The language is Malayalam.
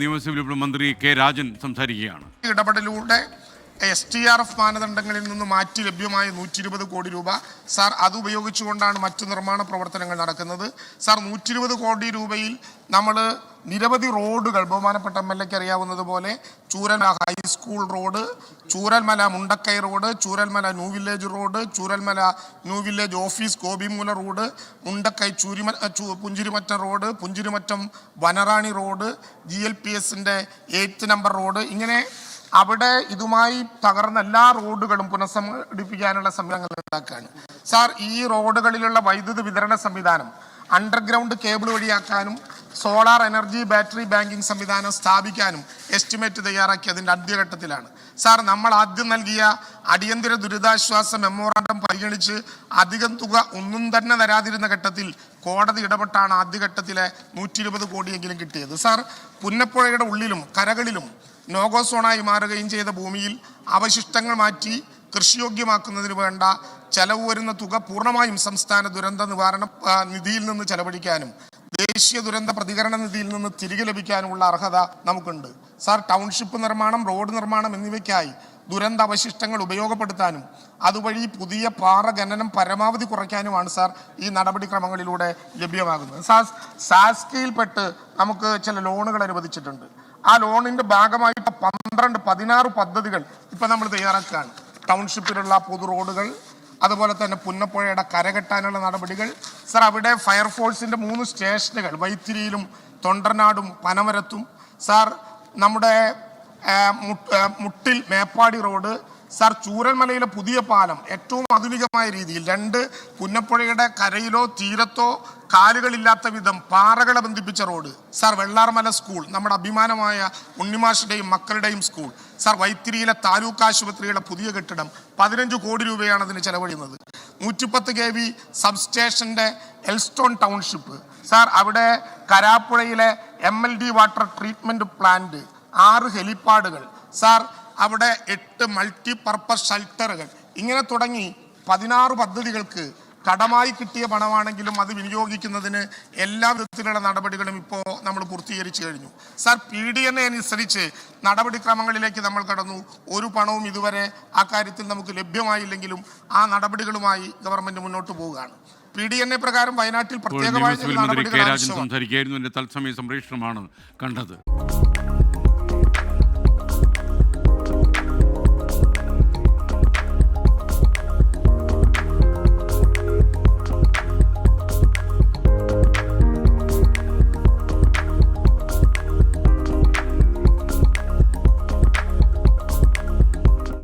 നിയമസഭയിൽ ഇപ്പോൾ മന്ത്രി കെ രാജൻ സംസാരിക്കുകയാണ്. ഇടപെടലിലൂടെ എസ് ടി ആർ എഫ് മാനദണ്ഡങ്ങളിൽ നിന്ന് മാറ്റി ലഭ്യമായ നൂറ്റി ഇരുപത് കോടി രൂപ സാർ അത് ഉപയോഗിച്ചുകൊണ്ടാണ് മറ്റു നിർമ്മാണ പ്രവർത്തനങ്ങൾ നടക്കുന്നത്. സാർ നൂറ്റി കോടി രൂപയിൽ നമ്മൾ നിരവധി റോഡുകൾ ബഹുമാനപ്പെട്ട എം എൽ എക്ക് അറിയാവുന്നതുപോലെ Chooralmala high school road Chooralmala Mundakkai road Chooralmala new village road Chooralmala new village office Gopimoola road Mundakkai ചൂരിമ Punchirimattam road Punchirimattam Vanarani road G L P എസിന്റെ എയ്ത്ത് നമ്പർ റോഡ് ഇങ്ങനെ അവിടെ ഇതുമായി തകർന്ന എല്ലാ റോഡുകളും പുനഃസംഘടിപ്പിക്കാനുള്ള സംവിധാനങ്ങൾ ഉണ്ടാക്കുകയാണ്. സാർ ഈ റോഡുകളിലുള്ള വൈദ്യുതി വിതരണ സംവിധാനം അണ്ടർഗ്രൗണ്ട് കേബിൾ വഴിയാക്കാനും സോളാർ എനർജി ബാറ്ററി ബാങ്കിംഗ് സംവിധാനം സ്ഥാപിക്കാനും എസ്റ്റിമേറ്റ് തയ്യാറാക്കി അതിന്റെ ആദ്യഘട്ടത്തിലാണ് സാർ നമ്മൾ ആദ്യം നൽകിയ അടിയന്തര ദുരിതാശ്വാസ മെമ്മോറാണ്ടം പരിഗണിച്ച് അധികം തുക ഒന്നും തന്നെ തരാതിരുന്ന ഘട്ടത്തിൽ കോടതി ഇടപെട്ടാണ് ആദ്യഘട്ടത്തിലെ നൂറ്റി ഇരുപത് കോടിയെങ്കിലും കിട്ടിയത്. സാർ പുന്നപ്പുഴയുടെ ഉള്ളിലും കരകളിലും നോഗോ സോണായി മാറുകയും ചെയ്ത ഭൂമിയിൽ അവശിഷ്ടങ്ങൾ മാറ്റി കൃഷിയോഗ്യമാക്കുന്നതിന് വേണ്ട ചെലവ് വരുന്ന തുക പൂർണമായും സംസ്ഥാന ദുരന്ത നിവാരണ നിധിയിൽ നിന്ന് ചെലവഴിക്കാനും ദേശീയ ദുരന്ത പ്രതികരണ നിധിയിൽ നിന്ന് തിരികെ ലഭിക്കാനുമുള്ള അർഹത നമുക്കുണ്ട്. സാർ ടൗൺഷിപ്പ് നിർമ്മാണം റോഡ് നിർമ്മാണം എന്നിവയ്ക്കായി ദുരന്ത അവശിഷ്ടങ്ങൾ ഉപയോഗപ്പെടുത്താനും അതുവഴി പുതിയ പാറ ഖനനം പരമാവധി കുറയ്ക്കാനുമാണ് സാർ ഈ നടപടിക്രമങ്ങളിലൂടെ ലഭ്യമാകുന്നത്. സാർ സാസ്കയിൽപ്പെട്ട് നമുക്ക് ചില ലോണുകൾ അനുവദിച്ചിട്ടുണ്ട്. ആ ലോണിന്റെ ഭാഗമായിട്ട് പന്ത്രണ്ട് പതിനാറ് പദ്ധതികൾ ഇപ്പൊ നമ്മൾ തയ്യാറാക്കുകയാണ്. ടൗൺഷിപ്പിലുള്ള പൊതു റോഡുകൾ അതുപോലെ തന്നെ പുന്നപ്പുഴയുടെ കരകെട്ടാനുള്ള നടപടികൾ. സർ അവിടെ ഫയർഫോഴ്സിന്റെ മൂന്ന് സ്റ്റേഷനുകൾ വൈത്തിരിയിലും തൊണ്ടർനാടും പനമരത്തും. സാർ നമ്മുടെ മുട്ടിൽ മേപ്പാടി റോഡ് സാർ ചൂരൽമലയിലെ പുതിയ പാലം ഏറ്റവും ആധുനികമായ രീതിയിൽ രണ്ട് പുന്നപ്പുഴയുടെ കരയിലോ തീരത്തോ കാലുകളില്ലാത്ത വിധം പാറകളെ ബന്ധിപ്പിച്ച റോഡ്. സാർ വെള്ളാർമല സ്കൂൾ നമ്മുടെ അഭിമാനമായ ഉണ്ണിമാഷിന്റെയും മക്കളുടെയും സ്കൂൾ. സാർ വൈത്തിരിയിലെ താലൂക്ക് ആശുപത്രിയുടെ പുതിയ കെട്ടിടം പതിനഞ്ച് കോടി രൂപയാണ് അതിന് ചെലവഴിയുന്നത്. നൂറ്റിപ്പത്ത് കെ വി സബ്സ്റ്റേഷന്റെ എൽസ്റ്റോൺ ടൗൺഷിപ്പ്. സാർ അവിടെ കരാപ്പുഴയിലെ M L D water treatment plant ആറ് ഹെലിപ്പാഡുകൾ. സാർ അവിടെ എട്ട് മൾട്ടി പർപ്പസ് ഷെൽട്ടറുകൾ ഇങ്ങനെ തുടങ്ങി പതിനാറ് പദ്ധതികൾക്ക് കടമായി കിട്ടിയ പണമാണെങ്കിലും അത് വിനിയോഗിക്കുന്നതിന് എല്ലാ വിധത്തിലുള്ള നടപടികളും ഇപ്പോൾ നമ്മൾ പൂർത്തീകരിച്ചു കഴിഞ്ഞു. സർ പി ഡി എൻ അനുസരിച്ച് നടപടിക്രമങ്ങളിലേക്ക് നമ്മൾ കടന്നു. ഒരു പണവും ഇതുവരെ ആ കാര്യത്തിൽ നമുക്ക് ലഭ്യമായില്ലെങ്കിലും ആ നടപടികളുമായി ഗവൺമെന്റ് മുന്നോട്ട് പോവുകയാണ്. പി ഡി എൻ എ പ്രകാരം വയനാട്ടിൽ പ്രത്യേകമായി സംസാരിക്കുകയായിരുന്നു. തത്സമയ സംപ്രേഷണമാണ് കണ്ടത്.